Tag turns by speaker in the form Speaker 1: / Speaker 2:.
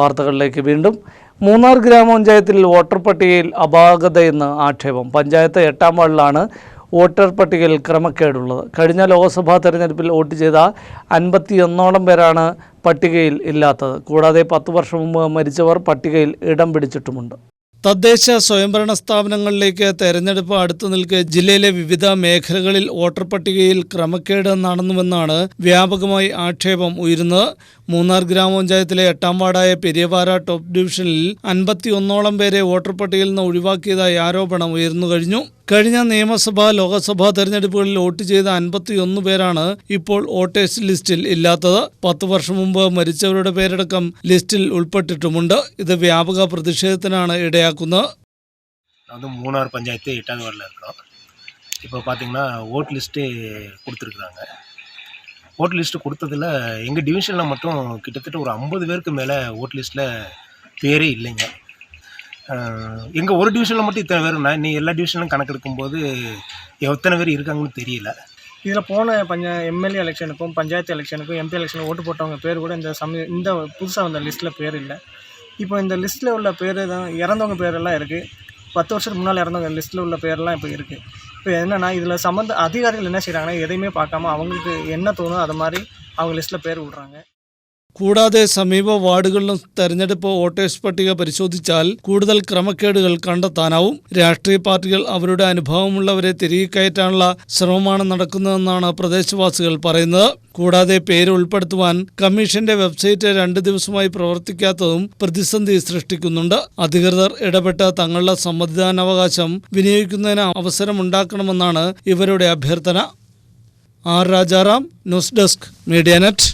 Speaker 1: വാർത്തകളിലേക്ക് വീണ്ടും. മൂന്നാർ ഗ്രാമപഞ്ചായത്തിൽ വോട്ടർ പട്ടികയിൽ അപാകതയെന്ന് ആക്ഷേപം. പഞ്ചായത്ത് എട്ടാം വാർഡിലാണ് വോട്ടർ പട്ടികയിൽ ക്രമക്കേടുള്ളത്. കഴിഞ്ഞ ലോക്സഭാ തെരഞ്ഞെടുപ്പിൽ വോട്ട് ചെയ്ത അൻപത്തിയൊന്നോളം പേരാണ് പട്ടികയിൽ ഇല്ലാത്തത്. കൂടാതെ പത്ത് വർഷം മുമ്പ് മരിച്ചവർ പട്ടികയിൽ ഇടം പിടിച്ചിട്ടുമുണ്ട്. തദ്ദേശ സ്വയംഭരണ സ്ഥാപനങ്ങളിലേക്ക് തെരഞ്ഞെടുപ്പ് അടുത്തു നിൽക്കെ ജില്ലയിലെ വിവിധ മേഖലകളിൽ വോട്ടർ പട്ടികയിൽ ക്രമക്കേട് നടന്നുവെന്നാണ് വ്യാപകമായി ആക്ഷേപം ഉയരുന്നത്. മൂന്നാർ ഗ്രാമപഞ്ചായത്തിലെ എട്ടാം വാർഡായ പെരിയപാറ ടോപ്പ് ഡിവിഷനിൽ അൻപത്തിയൊന്നോളം പേരെ വോട്ടർ പട്ടികയിൽ നിന്ന് ഒഴിവാക്കിയതായി ആരോപണം ഉയർന്നു കഴിഞ്ഞു കഴിഞ്ഞ നിയമസഭാ ലോക്സഭാ തെരഞ്ഞെടുപ്പുകളിൽ വോട്ട് ചെയ്ത അൻപത്തിയൊന്ന് പേരാണ് ഇപ്പോൾ വോട്ടേഴ്സ് ലിസ്റ്റിൽ ഇല്ലാത്തത് പത്ത് വർഷം മുമ്പ് മരിച്ചവരുടെ പേരടക്കം ലിസ്റ്റിൽ ഉൾപ്പെട്ടിട്ടുമുണ്ട് ഇത് വ്യാപക പ്രതിഷേധത്തിനാണ് ഇടയാക്കുന്നത്
Speaker 2: நான் வந்து மூணார் பஞ்சாயத்து எட்டாவது வார்டில் இருக்கிறோம் இப்போ பார்த்தீங்கன்னா ஓட் லிஸ்ட்டு கொடுத்துருக்குறாங்க ஓட் லிஸ்ட்டு கொடுத்ததில் எங்கள் டிவிஷனில் மட்டும் கிட்டத்தட்ட ஒரு ஐம்பது பேருக்கு மேலே ஓட் லிஸ்ட்டில் பேரே இல்லைங்க. எங்கள் ஒரு டிவிஷனில் மட்டும் இத்தனை பேருனா நீ எல்லா டிவிஷன்லையும் கணக்கெடுக்கும்போது எத்தனை பேர் இருக்காங்கன்னு தெரியல.
Speaker 3: இதில் போன பஞ்ச எம்எல்ஏ எலெக்ஷனுக்கும் பஞ்சாயத்து எலெக்ஷனுக்கும் எம்பி எலெக்ஷனுக்கும் ஓட்டு போட்டவங்க பேர் கூட இந்த சமய இந்த புதுசாக வந்த லிஸ்ட்டில் பேர் இல்லை. இப்போ இந்த லிஸ்ட்டில் உள்ள பேர் தான் இறந்தவங்க பேரெல்லாம் இருக்குது பத்து வருஷத்துக்கு முன்னால் இறந்தவங்க லிஸ்ட்டில் உள்ள பேர்லாம் இப்போ இருக்குது இப்போ என்னென்னா இதில் சம்மந்த அதிகாரிகள் என்ன செய்கிறாங்கன்னா எதையுமே பார்க்காம அவங்களுக்கு என்ன தோணுதோ அது மாதிரி அவங்க லிஸ்ட்டில் பேர் விட்றாங்க.
Speaker 1: കൂടാതെ സമീപ വാർഡുകളിലും തെരഞ്ഞെടുപ്പ് വോട്ടേഴ്സ് പട്ടിക പരിശോധിച്ചാൽ കൂടുതൽ ക്രമക്കേടുകൾ കണ്ടെത്താനാവും. രാഷ്ട്രീയ പാർട്ടികൾ അവരുടെ അനുഭവമുള്ളവരെ തിരികെ കയറ്റാനുള്ള ശ്രമമാണ് നടക്കുന്നതെന്നാണ് പ്രദേശവാസികൾ പറയുന്നത്. കൂടാതെ പേര് ഉൾപ്പെടുത്തുവാൻ കമ്മീഷന്റെ വെബ്സൈറ്റ് രണ്ട് ദിവസമായി പ്രവർത്തിക്കാത്തതും പ്രതിസന്ധി സൃഷ്ടിക്കുന്നുണ്ട്. അധികൃതർ ഇടപെട്ട് തങ്ങളുടെ സമ്മതിദാനാവകാശം വിനിയോഗിക്കുന്നതിന് അവസരമുണ്ടാക്കണമെന്നാണ് ഇവരുടെ അഭ്യർത്ഥന. R Rajaram news desk media net.